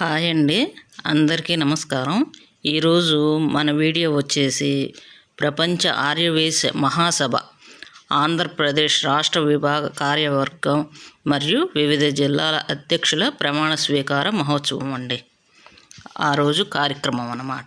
Hi అండి. అందరికీ నమస్కారం. ఈరోజు మన వీడియో వచ్చేసి ప్రపంచ ఆర్యవేశ మహాసభ ఆంధ్రప్రదేశ్ రాష్ట్ర విభాగ కార్యవర్గం మరియు వివిధ జిల్లాల అధ్యక్షుల ప్రమాణ స్వీకార మహోత్సవం అండి. ఆ రోజు కార్యక్రమం అన్నమాట.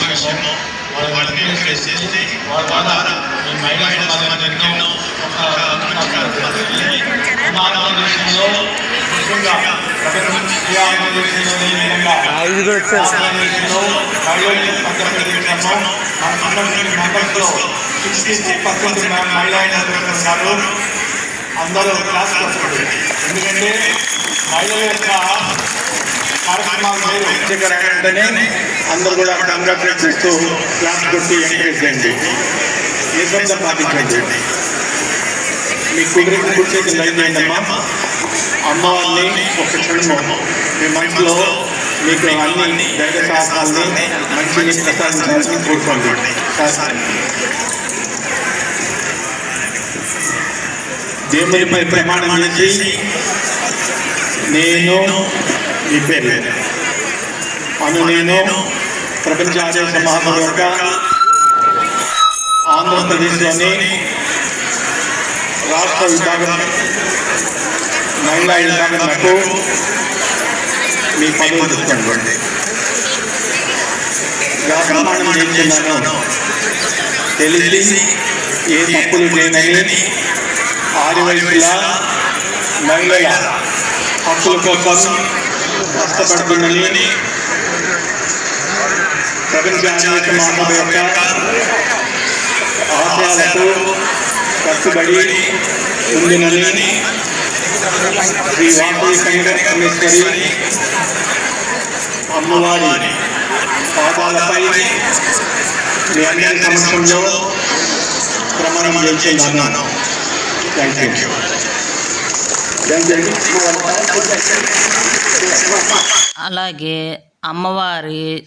చేస్తున్నాను వాళ్ళని చేస్తే వాళ్ళ ద్వారా ఈ మహిళా సమాజానికి ఎన్నో భారతదేశంలో ముఖ్యంగా అందరూ క్లాస్ ఎందుకంటే మహిళల యొక్క కార్యక్రమాలు వేరు వెంటనే అందరూ కూడా కంగ్రాచులేట్ చేస్తూ క్లాస్ కొట్టి ఎంకరేజ్ చేయండి. నిశ్శబ్దం పాటించండి. మీ కుదిరికి కూర్చోకి లైన్ అయ్యిందమ్మా అమ్మవారిని ఒక క్షణము మీ మనసులో మీకు అన్ని దైవ సాహసాలని మంచిని ప్రసాదించాలని కోరుకోండి. దేవునిపై ప్రమాణం చేసి నేను ఈ పేరు అను నేను ప్రపంచ ఆదేశ మహాసభ యొక్క ఆంధ్రప్రదేశ్లోని రాష్ట్ర విభాగం మహిళా విభాగంకు మీ పదవి తీసుకోండి. ప్రమాణం చేస్తున్నాను. తెలిసి ఏ తప్పులు లేనని ఆదివయసుల మహిళల హక్కుల కోసం కష్టపడుతుందని ప్రపంచ ఆరోగ్య యొక్క ఆశయాలకు కట్టుబడి ఉందినని శ్రీ వాటి సంగమేశ్వరి అమ్మవారి పాదాలపై మీ అందరి సమక్షంలో ప్రమాణం చేస్తున్నాను. థ్యాంక్ యూ అలాగే అమ్మవారి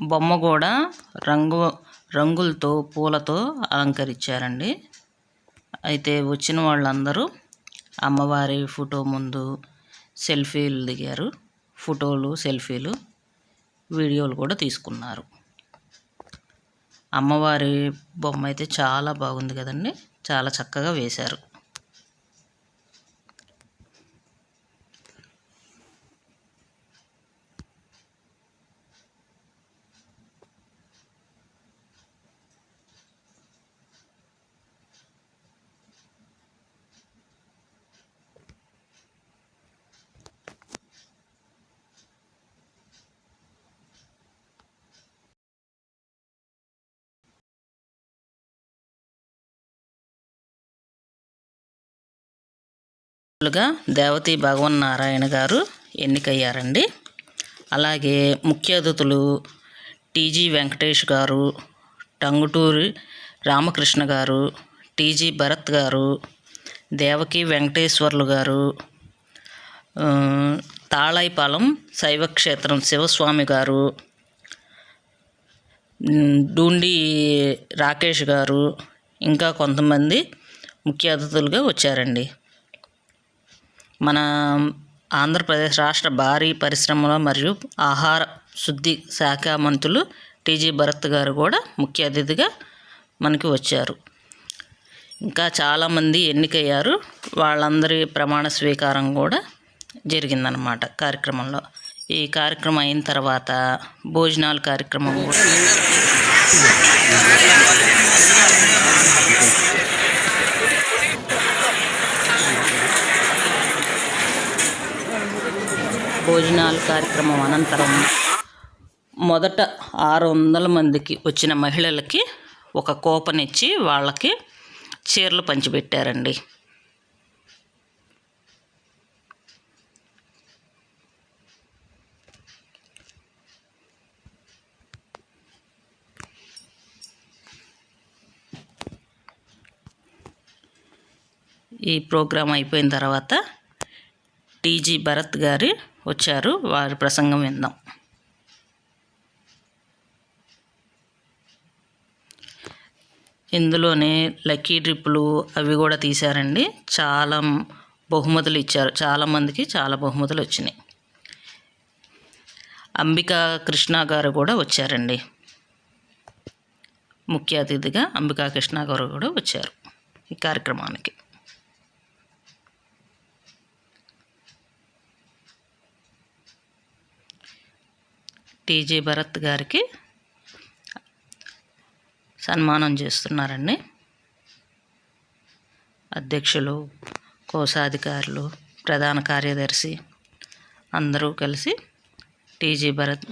బొమ్మ కూడా రంగు రంగులతో పూలతో అలంకరించారండి. అయితే వచ్చిన వాళ్ళందరూ అమ్మవారి ఫోటో ముందు సెల్ఫీలు దిగారు. ఫోటోలు సెల్ఫీలు వీడియోలు కూడా తీసుకున్నారు. అమ్మవారి బొమ్మ అయితే చాలా బాగుంది కదండి. చాలా చక్కగా వేశారు. గా దేవతి భగవన్ నారాయణ గారు ఎన్నికయ్యారండి. అలాగే ముఖ్య అతిథులు టీజీ వెంకటేష్ గారు టంగుటూరి రామకృష్ణ గారు టీజీ భరత్ గారు దేవకి వెంకటేశ్వర్లు గారు తాళైపాలెం శైవక్షేత్రం శివస్వామి గారు డూండి రాకేష్ గారు ఇంకా కొంతమంది ముఖ్య అతిథులుగా వచ్చారండి. మన ఆంధ్రప్రదేశ్ రాష్ట్ర భారీ పరిశ్రమల మరియు ఆహార శుద్ధి శాఖ మంత్రులు టీజీ భరత్ గారు కూడా ముఖ్య అతిథిగా మనకి వచ్చారు. ఇంకా చాలామంది ఎన్నికయ్యారు. వాళ్ళందరి ప్రమాణ స్వీకారం కూడా జరిగిందనమాట కార్యక్రమంలో. ఈ కార్యక్రమం అయిన తర్వాత భోజనాల కార్యక్రమం కూడా భోజనాల కార్యక్రమం అనంతరం మొదట ఆరు వందల మందికి వచ్చిన మహిళలకి ఒక కూపన్ ఇచ్చి వాళ్ళకి చీరలు పంచిపెట్టారండి. ఈ ప్రోగ్రాం అయిపోయిన తర్వాత టీజీ భరత్ గారి వచ్చారు. వారి ప్రసంగం విందాం. ఇందులోనే లక్కీ డ్రిప్పులు అవి కూడా తీశారండి. చాలా బహుమతులు ఇచ్చారు. చాలామందికి చాలా బహుమతులు వచ్చినాయి. అంబికా కృష్ణ గారు కూడా వచ్చారండి. ముఖ్య అతిథిగా అంబికా కృష్ణ గారు కూడా వచ్చారు ఈ కార్యక్రమానికి. టీజీ భరత్ గారికి సన్మానం చేస్తున్నారండి. అధ్యక్షులు కోశాధికారులు ప్రధాన కార్యదర్శి అందరూ కలిసి టీజీ భరత్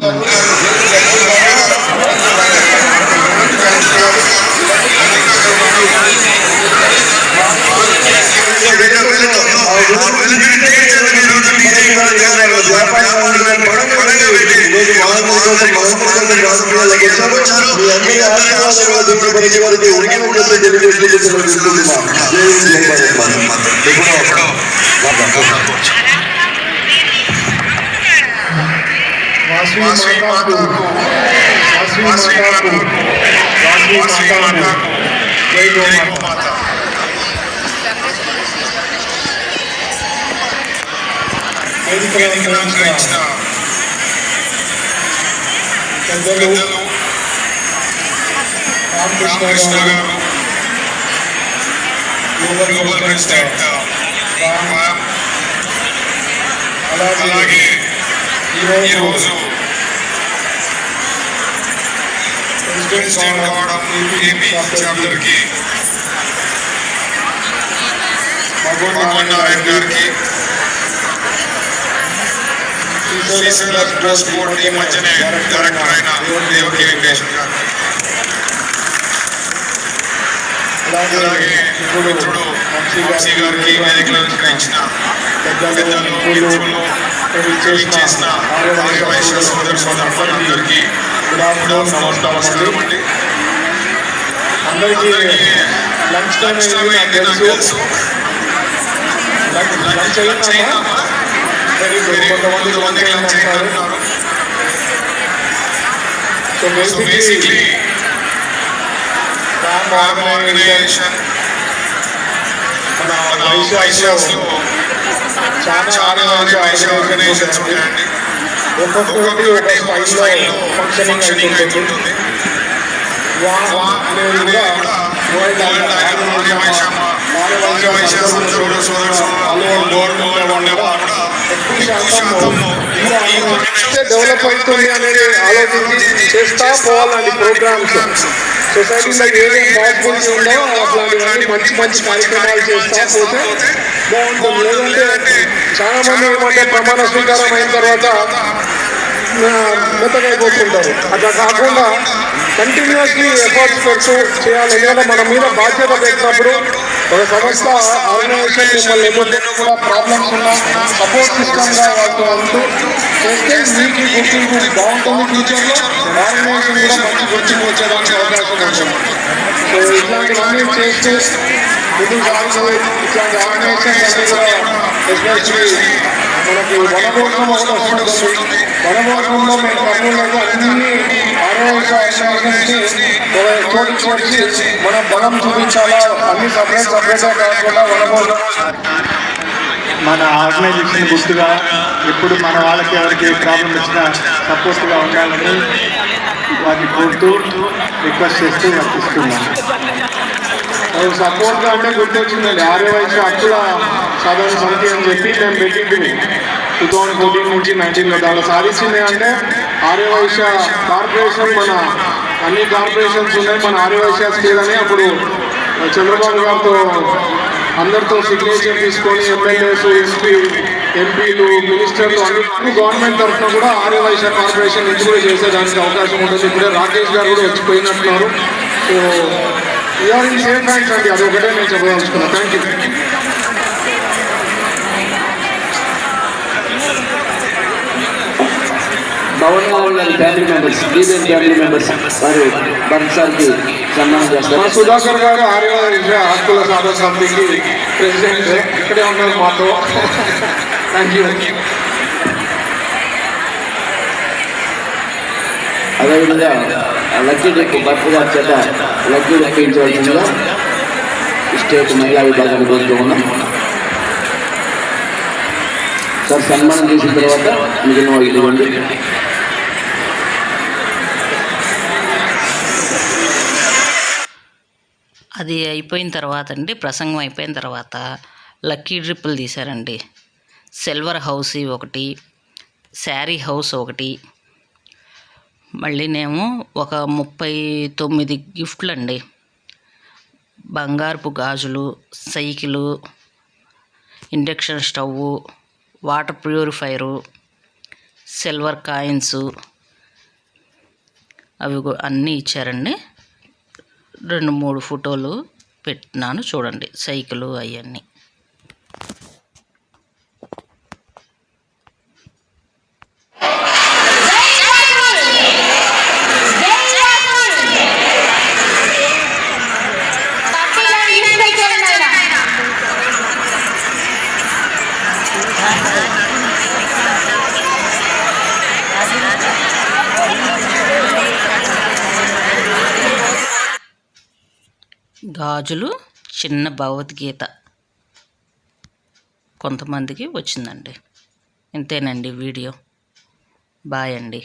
सर्वोच्चारो मी आपल्या आशीर्वाद परिजीवादी उर्गी मुख्यमंत्री जनतेचे सर्वोच्च जय जय जय भारत एकूण वासवी माता को वासवी माता को वासवी माता को जय गौ माता Thank you. పెద్దలు రామకృష్ణ గారు గ్లోబల్ ప్రెసిడెంట్ అలాగే ఈరోజు ప్రెసిడెంట్ కావడం ఏపీ చాప్టర్కి భగవాన్ నారాయణ గారికి శ్రీశైల ట్రస్ట్ బోర్డు ఈ మధ్యనే డైరెక్టర్ అయిన దేవకి వెంకటేశ్వర గారు అలాగే మిత్రుడు వంశీ గారికి వేదికలు అలంకరించిన పెద్దలు మిత్రులు చేసిన ఆర్యవైశ్య సోదర సోదరులందరికీ నమస్కారం. అండి అందరికీ లంచ్ టైం తెలుసు లంచ్ అయిందా వెరీ గుడ్ కొంతమంది లంచ్ అయింది అంటున్నారు సో బేసిక్లీ రామ్ ఆర్గనైజేషన్ మన వైశాఖ్లో చాలా ఆర్గనైజేషన్ ఆర్గనైజేషన్స్ ఉంటాయండి ఒక్కొక్కటి ఒక స్టైల్లో ఫంక్షనింగ్ అవుతుంటుంది అనేది కూడా వరల్డ్ ఆర్గనైజేషన్ సోదర సోదర గవర్నమెంట్ ఉండే వాళ్ళు కూడా ఎక్కువ శాతం డెవలప్ అవుతుంది అనేది ఆలోచించి చేస్తా పోవాలండి ప్రోగ్రామ్స్ సొసైటీలో ఏమేమి పాసిబిలిటీ ఉందో అట్లాంటివన్నీ మంచి మంచి కార్యక్రమాలు చేస్తా పోతే బాగుంటుంది. లేదంటే చాలా మంది ఏమంటే ప్రమాణ స్వీకారం అయిన తర్వాత మెత్తగైపోతుంటారు అట్లా కాకుండా కంటిన్యూస్లీ ఎఫర్ట్స్ పెడుతూ చేయాలి. ఎందుకంటే మన మీద బాధ్యత పెట్టినప్పుడు ఒక సంస్థ ఆర్గనైజేషన్ మిమ్మల్ని ఎన్నో కూడా ప్రాబ్లమ్స్ ఉన్నా సపోర్ట్ సిస్టమ్గా వాళ్ళతో ఉంటూ చేస్తే మీకు గుర్తింపు బాగుంటుంది ఫ్యూచర్లో ఆర్గనైజేషన్ కూడా మంచి గుర్తింపు వచ్చేదానికి అవకాశం ఉంటుంది సో ఇట్లాంటివన్నీ చేస్తే ముందుకు సాగుతూ ఇట్లాంటి ఆర్గనైజేషన్స్ అన్ని కూడా ఎస్పెషల్లీ మనకి వనభోజనం ఒకటి వస్తుంది వనభోజనంలో మేము కర్నూలులో అన్ని ఆరోగ్య ఆర్గనైజేషన్స్ని ఒక చోటు చేసి మనం బలం చూపించాలా? అన్ని సపరేట్ సపరేట్గా కాకుండా వనభోజనం. మన ఆర్గనైజేషన్ గుర్తుగా ఎప్పుడు మన వాళ్ళకి ఎవరికి ప్రాబ్లం వచ్చినా సపోర్ట్గా ఉండాలని వారిని కోరుతూ రిక్వెస్ట్ చేస్తూ వర్తిస్తున్నాను. సపోర్ట్గా అంటే గుర్తొచ్చిందండి. వయసు హక్కుల సాధారణ సమితి అని చెప్పి మేము పెట్టింది టూ థౌజండ్ ఫోర్టీన్ నుంచి నైన్టీన్లో దాంట్లో సాధించింది అంటే ఆర్యవైశ్య కార్పొరేషన్ మన అన్ని కార్పొరేషన్స్ ఉన్నాయి మన ఆర్యవైశ్య వైశ్యాస్ అని అప్పుడు చంద్రబాబు గారితో అందరితో సిగ్నేచర్ తీసుకొని ఎమ్మెల్యేస్ ఎంపీ ఎంపీలు మినిస్టర్లు అన్ని గవర్నమెంట్ తరఫున కూడా ఆర్యవైశ్య కార్పొరేషన్ నుంచి కూడా చేసేదానికి అవకాశం ఉంటుంది. ఇప్పుడే రాకేష్ గారు కూడా వచ్చిపోయినట్టున్నారు. So you're in safe hands అండి. అది ఒకటే నేను చెప్పదలుచుకున్నాను థ్యాంక్ యూ గారి family members BJP family members వారు భరత్సార్కి సన్మానం చేస్తారు సుధాకర్ గారు ఆర్య వైశ్య హక్కుల సాధన సమితికి ప్రెసిడెంట్ ఇక్కడే ఉన్నారు మాతో. థ్యాంక్ యూ అదేవిధంగా లక్కీ డెక్ భర్త గారి చేత లక్కీ డెక్ ఇచ్చవలసిందిగా స్టేట్ మహిళా విభాగాన్ని కోరుతూ ఉన్నాం. సార్ సన్మానం చేసిన తర్వాత మిగిలిన వాళ్ళు ఇవ్వండి. అది అయిపోయిన తర్వాత అండి ప్రసంగం అయిపోయిన తర్వాత లక్కీ డ్రిప్పులు తీశారండి. సిల్వర్ హౌస్ ఒకటి శారీ హౌస్ ఒకటి. మళ్ళీనేమో ఒక ముప్పై తొమ్మిది గిఫ్ట్లు అండి బంగారపు గాజులు cycle induction stove water purifier silver coins అవి అన్నీ ఇచ్చారండి. రెండు మూడు ఫోటోలు పెట్టినాను చూడండి సైకిలు అవన్నీ. గాజులు చిన్న భగవద్గీత కొంతమందికి వచ్చిందండి. ఇంతేనండి వీడియో. బాయ్ అండి.